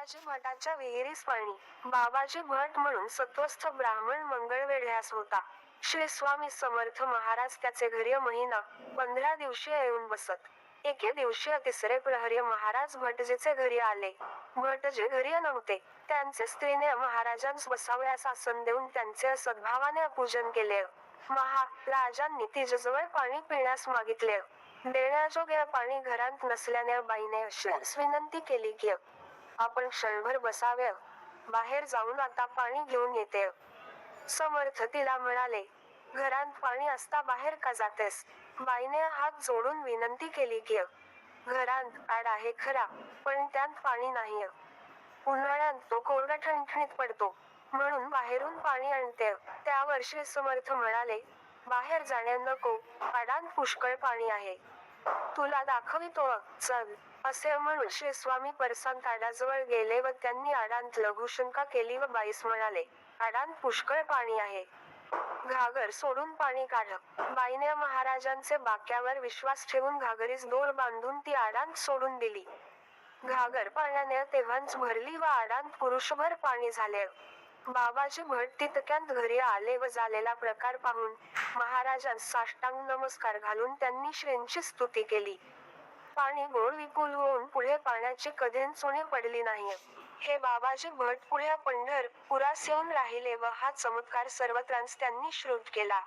बाबाजी भटाच्या विहिरीस पाणी. बाबाजी भट म्हणून सत्वस्थ ब्राह्मण मंगळवेढ्यास होता. श्री स्वामी समर्थ महाराज त्याचे घरी महिना पंधरा दिवशी येऊन बसत. एके दिवशी तिसरे प्रहरी महाराज भटजीचे घरी आले. भटजी घरी नव्हते. त्यांचे स्त्रीने महाराजांस बसावयास आसन देऊन त्यांचे सद्भावाने पूजन केले. महाराजांनी तिच्याजवळ पाणी पिण्यास मागितले. देण्याजोगे पाणी घरात नसल्याने बाईने अशीच विनंती केली की आपण क्षणभर बसावे. बाहेर जाऊन आता पाणी घेऊन येते. समर्थ तिला म्हणाले घरात पाणी असता बाहेर का जातेस? बाईने हात जोडून विनंती केली की घरात आड आहे खरा पण त्यात पाणी नाही उन्हाळ्यात तो कोरडा ठणठणीत पडतो म्हणून बाहेरून पाणी आणते त्या वर्षी समर्थ म्हणाले बाहेर जाण्या नको आडान पुष्कळ पाणी आहे. तुला दाखवितो चल. असे म्हणून श्री स्वामी परसांत आडाजवळ गेले व त्यांनी आडांत लघुशंका केली व बाईस म्हणाले आडांत पुष्कळ पाणी आहे. घागर सोडून पाणी काढ. बाईने महाराजांचे बाक्यावर विश्वास ठेवून घागरीस दोर बांधून ती आडांत सोडून दिली. घागर पाण्याने तेव्हाच भरली व आडांत पुरुषभर पाणी झाले. बाबाजी भट तितक्यात घरी आले व झालेला प्रकार पाहून महाराजांस साष्टांग नमस्कार घालून त्यांनी श्रींची स्तुती केली. पाणी गोड विपुल होऊन पुढे पाण्याची कधीच चुणी पडली नाही हे बाबाजी भट पुढे पंढरपुरास येऊन राहिले व हा चमत्कार सर्वत्रांस त्यांनी श्रुत केला.